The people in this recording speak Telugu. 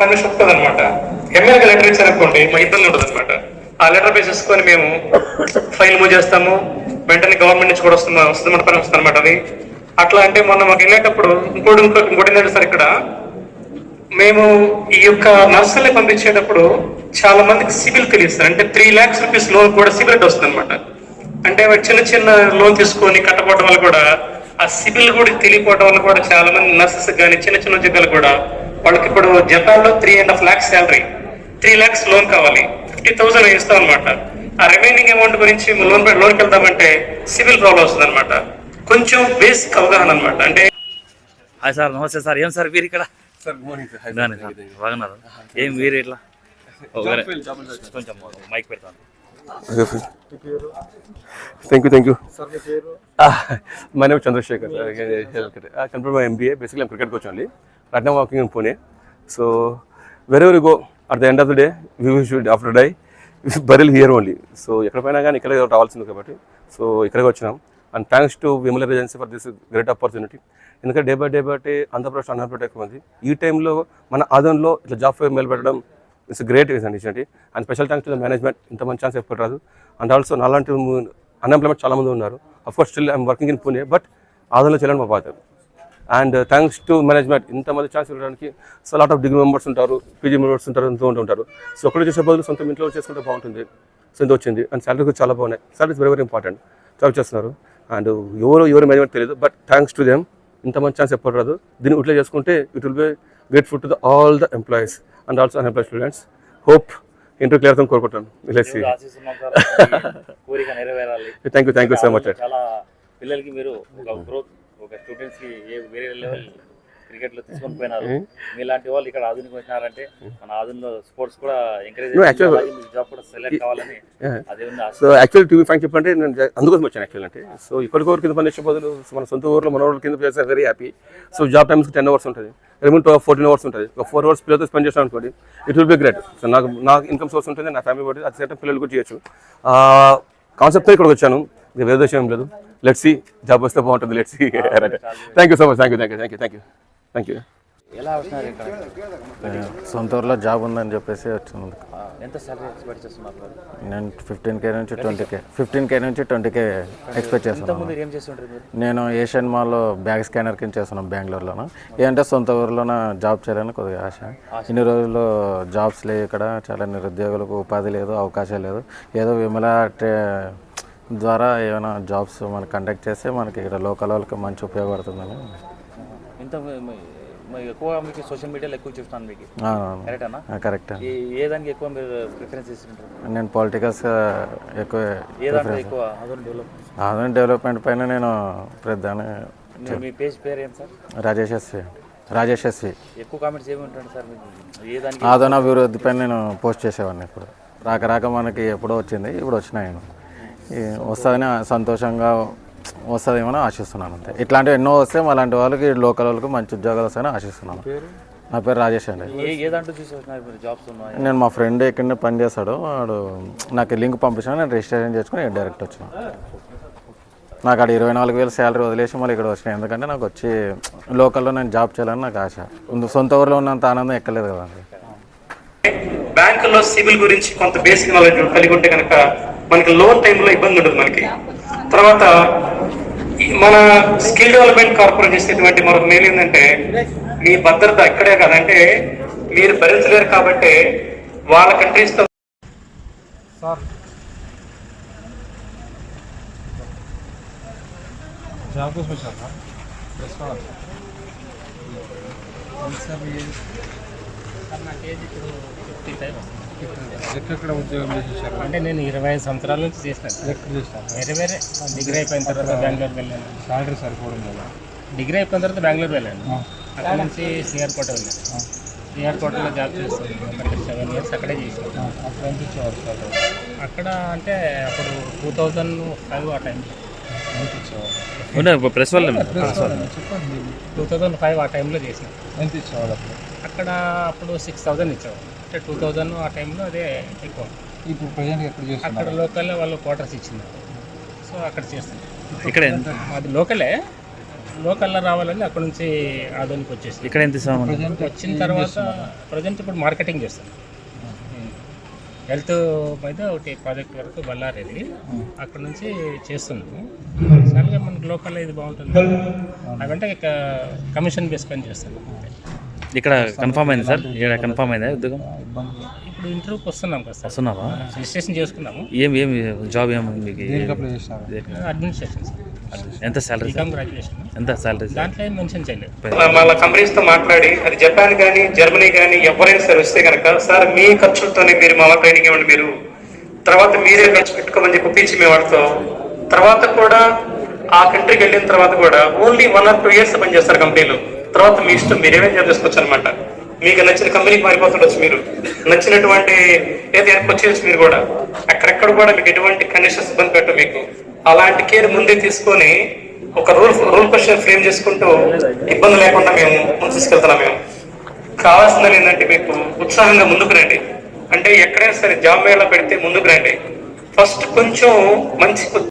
పని ఉంటుంది అనమాట ఎమ్మెల్యే లెటర్ ఇచ్చారు అనుకోండి మా ఇబ్బంది ఉంటుంది అనమాట ఆ లెటర్ బేస్ చేసుకొని మేము ఫైల్ మూవ్ చేస్తాము. వెంటనే గవర్నమెంట్ నుంచి కూడా వస్తుంది వస్తుంది మన పని వస్తుంది అనమాట అది. అట్లా అంటే మొన్న మాకు వెళ్ళేటప్పుడు ఇంకోటి ఇంకో ఇంకోటి ఏంటంటే సార్ ఇక్కడ మేము ఈ యొక్క నర్సల్ని పంపించేటప్పుడు చాలా మందికి సిబిల్ తెలియస్తారు అంటే త్రీ ల్యాక్స్ రూపీస్ లోన్ కూడా సిబిల్ వస్తుంది అనమాట అంటే చిన్న చిన్న లోన్ తీసుకొని కట్టపోవడం వల్ల కూడా ఆ సిబిల్ కూడా తెలియపోవడం వల్ల కూడా చాలా మంది నర్సెస్ కానీ చిన్న చిన్న ఉద్యోగాలు కూడా వాళ్ళకి ఇప్పుడు జపాన్లో three and half lakhs salary three lakhs loan కావాలి. ఫిఫ్టీ థౌసండ్ ఇస్తాం అనమాట ఆ రిమైనింగ్ అమౌంట్ గురించి లోన్ లోన్కి వెళ్దామంటే సివిల్ ప్రాబ్లం వస్తుంది అనమాట కొంచెం బేసిక్ అవగాహన అనమాట అంటే హాయ్ సార్ నమస్తే సార్. ఏం సార్ మీరు ఇక్కడ సార్ గుడ్ మార్నింగ్ సార్. బాగానే సార్ బాగున్నారు? ఏం మీరు ఇట్లా. కొంచెం మైక్ పెడతాను. Thank you thank you my name Chandrashekhar complete my MBA basically cricket coach only. Right now working in Pune. So wherever you go, at the end of the day, we should after die, burial here only. So ఎక్కడ పోయినా కానీ ఇక్కడ రావాల్సింది కాబట్టి. సో ఇక్కడికి వచ్చినాం. And thanks to Vimala agency for this great opportunity ఎందుకంటే డే బై డే బట్టి ఆంధ్రప్రదేశ్ అన్ఎంప్లాయిడ్ ఎక్కువ మంది. ఈ టైంలో మన ఆదంలో ఇట్లా జాబ్ ఫేర్ మెయిల్ పెట్టడం ఇట్స్ గ్రేట్ అండి and special thanks to the management ఇంత మంచి ఛాన్స్ ఎప్పుడు రాదు. అండ్ ఆల్సో నాలాంటి అన్ఎంప్లాయ్మెంట్ చాలా మంది ఉన్నారు. Of course still I'm working in Pune but ఆదంలో చేయాలని మా బాధ్యత అండ్ థ్యాంక్స్ టు మేనేజ్మెంట్ ఇంతమంది ఛాన్స్ ఇవ్వడానికి so lot of degree members ఉంటారు పీజీ మెంబర్స్ ఉంటారు ఎంతో ఉంటుంటారు సో ఒకటి చేసే బదులు సొంత ఇంట్లో చేసుకుంటే బాగుంటుంది. సో ఇంత వచ్చింది. అండ్ శాలరీ కూడా చాలా బాగున్నాయి. Salaries very very important job చేస్తున్నారు. అండ్ ఎవరు ఎవరు మేనేజ్మెంట్ తెలియదు బట్ థ్యాంక్స్ టు దెమ్ ఇంత మంచి ఛాన్స్ ఎప్పుడు రాదు. దీన్ని ఇట్లా చేసుకుంటే it will be grateful to the all the employees and also unemploy students hope inter clear అవుతాం కోరుకుంటాను లెట్స్ సీ ఆశిస్తున్నాం సార్ ఈ కోరిక నెరవేరాలి. Thank you thank you so much చాలా పిల్లలకి మీరు ఒక గ్రోత్ ఒక స్టూడెంట్స్కి ఏ వేరే లెవెల్ క్రికెట్లో తీసుకొని పోయినారు మీలాంటి వాళ్ళు ఇక్కడ ఆధునిక వచ్చినారంటే మన ఆధునిలో స్పోర్ట్స్ కూడా ఎంకరేజ్ జాబ్ కూడా సెలెక్ట్ కావాలని. అదే. సో యాక్చువల్లీ టీవీ ఫ్యాంక్ చెప్పంటే నేను అందుకోసం వచ్చాను యాక్చువల్ అంటే. సో ఇక్కడికి ఊరు కింద పనిచేసే బదులు మన సొంత ఊర్లో మన ఊరు కింద చేస్తే very happy so job times ten hours ఉంటుంది. రిమైన్ ఫోర్టీన్ అవర్స్ ఉంటుంది. ఒక ఫోర్ అవర్స్ పిల్లలతో స్పెండ్ చేసాను అనుకోండి it will be great so నాకు నాకు ఇన్కమ్ సోర్స్ ఉంటుంది నా ఫ్యామిలీ బట్టి. అది సేటం పిల్లలు కూడా చేయొచ్చు. కాన్సెప్ట్తో ఇక్కడికి వచ్చాను. వేరే విషయం ఏం లేదు. లెట్స్ సి జాబ్ వస్తే బాగుంటుంది. Let's see thank you so much thank you thank you thank you thank you thank you ఎలా వచ్చినారు ఇక్కడ? సొంత ఊర్లో జాబ్ ఉందని చెప్పేసి వచ్చింది. ఎంత సాలరీ ఎక్స్పెక్ట్ చేస్తున్నారు? నేను ఫిఫ్టీన్ కే నుంచి ట్వంటీ కే ఫిఫ్టీన్ కే నుంచి ట్వంటీ కే ఎక్స్పెక్ట్ చేస్తున్నాను. ముందు ఏం చేస్తుంటారు మీరు? నేను ఏషియన్ మాల్లో బ్యాగ్ స్కానర్ కింద చేస్తున్నాను బెంగళూరులోను ఏంటంటే సొంత ఊర్లోన జాబ్ చేయాలని కొద్దిగా ఆశ. ఇన్ని రోజులు జాబ్స్ లేవు ఇక్కడ చాలా నిరుద్యోగులకు ఉపాధి లేదు అవకాశం లేదు. ఏదో విమల ట్రే ద్వారా ఏమైనా జాబ్స్ మనకు కండక్ట్ చేస్తే మనకి ఇక్కడ లోకల్ వాళ్ళకి మంచి ఉపయోగపడుతుందని ఇంత మ- మ- మ- ఎక్కువ మీకు సోషల్ మీడియాలో ఎక్కువ చూస్తాను మీకు. కరెక్టేనా కరెక్ట్ ఏ దానికి ఎక్కువ మీరు ప్రిఫరెన్స్ ఇస్తుంటారు నేను పొలిటికల్స్ ఎక్కువ ఏ దాంట్లో ఎక్కువ ఆధునిక డెవలప్ ఆధునిక డెవలప్మెంట్ పైన నేను ప్రధాన మీ- మీ పేజ్ పేరు ఏం sir? Rajesh SV Rajesh SV ఎక్కువ కామెంట్స్ ఏమి ఉంటాయి సార్ మీకు? ఏ దానికి ఆదోన అభివృద్ధి పైన నేను పోస్ట్ చేసేవాడిని ఇప్పుడు రాక రాక మనకి ఎప్పుడో వచ్చింది ఇప్పుడు వచ్చినాయి. ఈ వస్తుందని సంతోషంగా వస్తుందేమో ఆశిస్తున్నాను అంతే. ఇట్లాంటివి ఎన్నో వస్తే అలాంటి వాళ్ళకి లోకల్ వాళ్ళకి మంచి ఉద్యోగాలు వస్తాయని ఆశిస్తున్నాను. నా పేరు రాజేష్ అండి. నేను మా ఫ్రెండ్ ఇక్కడనే పని చేస్తాడు. వాడు నాకు లింక్ పంపించాను నేను రిజిస్ట్రేషన్ చేసుకుని డైరెక్ట్ వచ్చిన. నాకు అక్కడ ఇరవై నాలుగు వేలు శాలరీ వదిలేసి మళ్ళీ ఇక్కడ వచ్చినాయి ఎందుకంటే నాకు వచ్చి లోకల్లో నేను జాబ్ చేయాలని నాకు ఆశ. ముందు సొంత ఊర్లో ఉన్నంత ఆనందం ఎక్కలేదు కదండి బ్యాంకులో సివిల్ గురించి కొంత బేసిక్ నాలెడ్జ్ కలిగి ఉంటే కనుక మనకి లోన్ టైంలో ఇబ్బంది ఉండదు మనకి. తర్వాత మన స్కిల్ డెవలప్మెంట్ కార్పొరేట్ చేసేటువంటి మరొక మేలు ఏంటంటే మీ భద్రత ఇక్కడే కాదంటే మీరు భరించలేరు కాబట్టి వాళ్ళ కంట్రీస్తో జాబ్ కోసం వచ్చారా? ఎక్కడెక్కడ ఉద్యోగం చేసేసారు? అంటే నేను ఇరవై ఐదు సంవత్సరాల నుంచి చేసినాను ఎక్కడ చేస్తారు వేరే వేరే డిగ్రీ అయిపోయిన తర్వాత బెంగళూరు వెళ్ళాను. శాలరీ సరిపోవడం లేదా? డిగ్రీ అయిపోయిన తర్వాత బెంగళూరు వెళ్ళాను. అక్కడ నుంచి సిఆర్ కోట వెళ్ళాను. సిఆర్ కోటలో జాబ్ చేస్తాను అక్కడ సెవెన్ ఇయర్స్ అక్కడే చేసాను అక్కడ అక్కడ అంటే అప్పుడు టూ థౌజండ్ ఫైవ్ ఆ టైంలో. ప్రెస్ చెప్పండి. టూ థౌజండ్ ఫైవ్ ఆ టైంలో చేసిన ఎంత ఇచ్చేవారు అప్పుడు? అక్కడ అప్పుడు సిక్స్ థౌజండ్ ఇచ్చేవారు అంటే టూ థౌజండ్ ఆ టైంలో అదే ఎక్కువ. ఇప్పుడు ప్రజెంట్ ఎక్కడ అక్కడ చేస్తున్నారు లోకల్లో వాళ్ళు క్వార్టర్స్ ఇచ్చింది సో అక్కడ చేస్తాను ఇక్కడ అది లోకలే. లోకల్లో రావాలని అక్కడ నుంచి ఆధునిక వచ్చేసి ఇక్కడ ఎంత వచ్చిన తర్వాత ప్రజెంట్ ఇప్పుడు మార్కెటింగ్ చేస్తాను హెల్త్ మీద ఒకటి ప్రాజెక్ట్ వరకు బళ్ళారేది అక్కడ నుంచి చేస్తున్నాము. సరిగా మనకు లోకల్లో ఇది బాగుంటుంది. అవంటే ఇక కమిషన్ బేస్ పని చేస్తాను ఇక్కడ కన్ఫామ్ అయింది సార్. ఇక్కడ కన్ఫామ్ అయిందా ఉద్యోగం? ఇప్పుడు ఇంటర్వ్యూకి వస్తున్నాం కదా సార్. వస్తున్నావా? రిజిస్ట్రేషన్ చేసుకున్నాము. ఏం ఏం జాబ్ ఏం మీకు? Administration sir. ఎంత గ్రాడ్యుయేషన్ ఎంత చేయలేదు. వాళ్ళ కంపెనీస్తో మాట్లాడి అది జపాన్ కానీ జర్మనీ కానీ ఎవరైనా సరే వస్తే కనుక సార్ మీ ఖర్చులతోనే మీరు మా ట్రైనింగ్ ఇవ్వండి మీరు. తర్వాత మీరే ఖర్చు పెట్టుకోమని చెప్పి ఒప్పించి మేము వాడితో తర్వాత కూడా ఆ కంట్రీకి వెళ్ళిన తర్వాత కూడా only one or two years పనిచేస్తారు కంపెనీలో తర్వాత మీ ఇష్టం మీరు ఏమేమి చేసుకోవచ్చు అనమాట మీకు నచ్చిన కంపెనీకి మారిపోతుండొచ్చు మీరు. నచ్చినటువంటి ఏది వచ్చేసి మీరు కూడా. అక్కడెక్కడ కూడా మీకు ఎటువంటి కండిషన్స్ ఇబ్బంది పెట్టు మీకు. అలాంటి కేర్ ముందే తీసుకొని ఒక రూల్ రూల్ క్వశ్చన్ ఫ్రేమ్ చేసుకుంటూ ఇబ్బంది లేకుండా మేము ముందు తీసుకెళ్తున్నాం మేము. కావాల్సింది ఏంటంటే మీకు ఉత్సాహంగా ముందుకు రండి. అంటే ఎక్కడైనా సరే జాబ్ మేళ పెడితే ముందుకు రండి. ఫస్ట్ కొంచెం మంచి